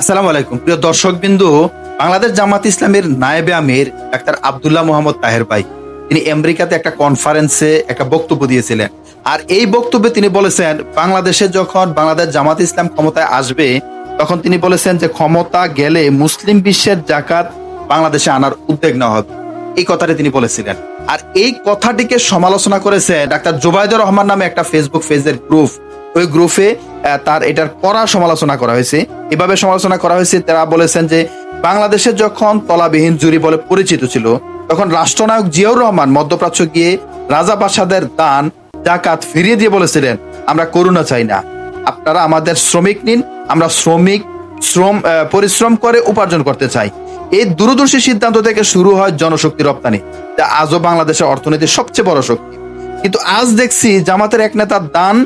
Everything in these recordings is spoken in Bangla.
আসসালামু আলাইকুম। প্রিয় দর্শক বিন্দু বাংলাদেশ জামাত ইসলামের নায়েবে আমির ডাক্তার আব্দুল্লাহ মোহাম্মদ তাহের ভাই, তিনি আমেরিকাতে একটা কনফারেন্সে একটা বক্তব্য দিয়েছিলেন। আর এই বক্তব্যে তিনি বলেছেন, বাংলাদেশে যখন বাংলাদেশ জামাত ইসলাম ক্ষমতায় আসবে, তখন তিনি বলেছেন যে ক্ষমতা গেলে মুসলিম বিশ্বের জাকাত বাংলাদেশে আনার উদ্যোগ নেওয়া হবে। এই কথাটি তিনি বলেছিলেন। আর এই কথাটিকে সমালোচনা করেছে ডাক্তার জুবাইদুর রহমান নামে একটা ফেসবুক পেজের গ্রুপ ওই গ্রুপে তার এটার কড়া সমালোচনা করা হয়েছে। এভাবে সমালোচনা করা হয়েছে, তারা বলেছেন যে বাংলাদেশে যখন তলাবিহীন জুরি বলে পরিচিত ছিল, তখন রাষ্ট্রনায়ক জিয়াউর রহমান মধ্যপ্রাচ্য গিয়ে রাজা দান, জাকাত ফিরিয়ে দিয়ে বলেছিলেন, আমরা করুণা চাই না। আপনারা আমাদের শ্রমিক নিন, আমরা শ্রমিক, শ্রম পরিশ্রম করে উপার্জন করতে চাই। এই দূরদর্শী সিদ্ধান্ত থেকে শুরু হয় জনশক্তি রপ্তানি, যা আজও বাংলাদেশের অর্থনীতির সবচেয়ে বড় শক্তি। কিন্তু আজ দেখছি জামাতের এক নেতার দান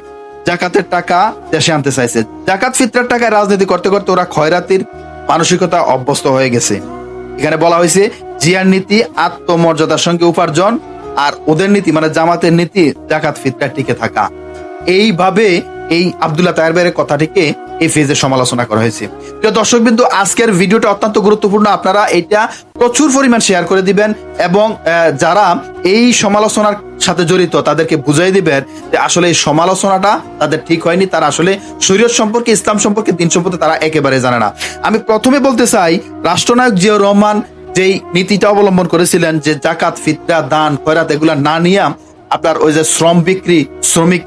জাকাতের টাকা দেশে আনতে চাইছে। জাকাত ফিতরার টাকায় রাজনীতি করতে করতে ওরা খয়রাতির মানসিকতা অভ্যস্ত হয়ে গেছে। এখানে বলা হয়েছে, জিয়ার নীতি, আত্মমর্যাদার সঙ্গে উপার্জন আর ওদের নীতি মানে জামাতের নীতি, জাকাত ফিতরা টিকে থাকা। এইভাবে এই আবদুল্লাহ তায়ের ভাইয়ের কথাটিকে এই ফেজে সমালোচনা করা হয়েছে। প্রিয় দর্শক বিন্দু আজকের ভিডিওটা অত্যন্ত গুরুত্বপূর্ণ। আপনারা এটা প্রচুর পরিমাণ শেয়ার করে দিবেন এবং যারা এই সমালোচনার সাথে জড়িত তাদেরকে বুঝাই দিবেন যে আসলে এই সমালোচনাটা তাদের ঠিক হয়নি, তারা আসলে শরীয়ত সম্পর্কে, ইসলাম সম্পর্কে, দিন সম্পর্কে তারা একেবারে জানে না। আমি প্রথমে বলতে চাই, রাষ্ট্রনায়ক জিয়াউর রহমান যেই নীতিটা অবলম্বন করেছিলেন যে জাকাত, ফিতরা, দান, খয়রাত, এগুলা না নিয়ে আপনার ওই যে শ্রম বিক্রি, শ্রমিক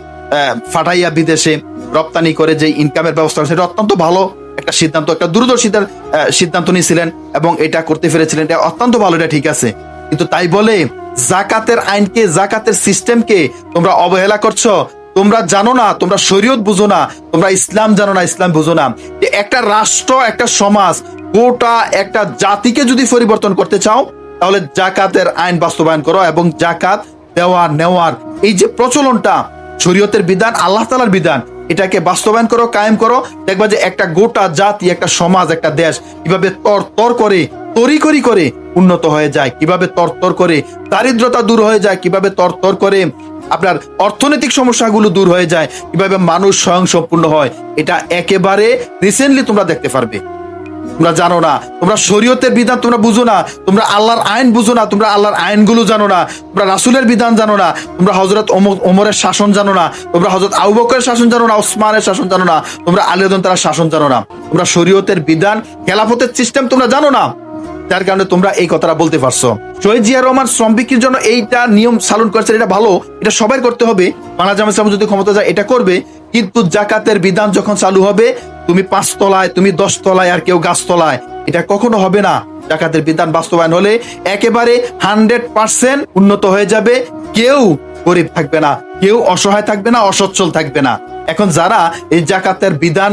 ফাটাইয়া বিদেশে রপ্তানি করে যে ইনকামের ব্যবস্থা সেটা অত্যন্ত ভালো একটা সিদ্ধান্ত, একটা দূরদর্শিতার সিদ্ধান্ত নিয়েছিলেন এবং এটা করতে পেরেছিলেন এটা অত্যন্ত ভালো, এটা ঠিক আছে। কিন্তু তাই বলে, জাকাতের আইনকে, জাকাতের সিস্টেমকে তোমরা অবহেলা করছ। তোমরা জানো না, তোমরা শরীয়ত বুঝো না, তোমরা ইসলাম জানো না, ইসলাম বুঝো না। যে একটা রাষ্ট্র, একটা সমাজ, গোটা একটা জাতিকে যদি পরিবর্তন করতে চাও, তাহলে জাকাতের আইন বাস্তবায়ন করো এবং জাকাত দেওয়ার নেওয়ার এই যে প্রচলনটা শরীয়তের বিধান, আল্লাহ তালার বিধান। এটাকে বাস্তবায়ন করো, কায়েম করো। দেখবা যে একটা গোটা জাতি, একটা সমাজ, একটা দেশ কীভাবে তর তর করে তরিকরি করে উন্নত হয়ে যায়, কীভাবে তর তর করে দারিদ্রতা দূর হয়ে যায়, কীভাবে তর তর করে আপনার অর্থনৈতিক সমস্যাগুলো দূর হয়ে যায়, কীভাবে মানুষ স্বয়ং সম্পূর্ণ হয়, এটা একেবারে রিসেন্টলি তোমরা দেখতে পারবে। তোমরা জানো না। তোমরা শরীয়তের বিধান তোমরা বুঝো না। তোমরা আল্লাহর আইন বুঝো না। তোমরা আল্লাহর আইনগুলো জানো না। তোমরা রাসুলের বিধান জানো না। তোমরা হজরত ওমরের শাসন জানো না। তোমরা হজরত আবু বকরের শাসন জানো না। ওসমানের শাসন জানো না। তোমরা আলিয়দন তারা শাসন জানো না। তোমরা শরীয়তের বিধান, খেলাফতের সিস্টেম তোমরা জানো না। যার কারণে তোমরা এই কথাটা বলতে পারছ। শহীদ জিয়া রহমান শ্রম বিক্রির জন্য এইটা নিয়ম চালন করেছে এটা ভালো। এটা সবাই করতে হবে। বাংলা জামা যদি ক্ষমতা যায়, এটা করবে। কিন্তু জাকাতের বিধান যখন চালু হবে তুমি পাঁচ তলায়, তুমি দশ তলায় আর কেউ গাছ তলায়। এটা কখনো হবে না। জাকাতের বিধান বাস্তবায়ন হলে একেবারে হান্ড্রেড পার্সেন্ট উন্নত হয়ে যাবে। কেউ গরিব থাকবে না, কেউ অসহায় থাকবে না, অসচ্ছল থাকবে না। এখন যারা এই জাকাতের বিধান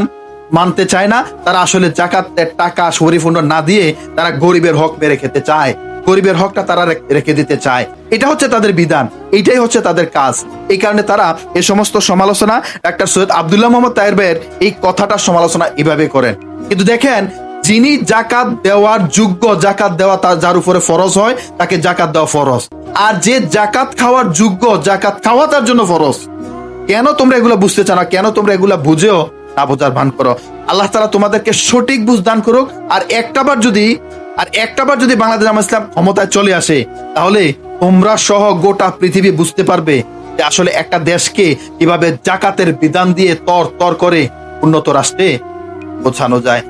মানতে চায় না, তারা আসলে জাকাতের টাকা শরীফুণ্ড না দিয়ে তারা গরিবের হক মেরে খেতে চায়। গরিবের হকটা তারা রেখে দিতে চায়। এটা হচ্ছে তাদের বিধান। এইটাই হচ্ছে তাদের কাজ। এই কারণে তারা এই সমস্ত সমালোচনা ডাক্তার সৈয়দ আবদুল্লাহ মোহাম্মদ ভাইয়ের এই কথাটার সমালোচনা এভাবে করেন। কিন্তু দেখেন, যিনি জাকাত দেওয়ার যোগ্য, জাকাত দেওয়া তার যার উপরে ফরজ হয়, তাকে জাকাত দেওয়া ফরজ। আর যে জাকাত খাওয়ার যোগ্য, জাকাত খাওয়া তার জন্য ফরজ। কেন তোমরা এগুলো বুঝতে চাও না? কেন তোমরা এগুলা বুঝেও না বোঝার ভান করো? আল্লাহ তালা তোমাদেরকে সঠিক বুঝ দান করুক। আর একটাবার যদি আর একটাবার যদি বাংলাদেশ জামাত ইসলাম ক্ষমতায় চলে আসে, তাহলে তোমরা সহ গোটা পৃথিবী বুঝতে পারবে যে আসলে একটা দেশকে কীভাবে জাকাতের বিধান দিয়ে তর তর করে উন্নত রাষ্ট্রে বোঝানো যায়।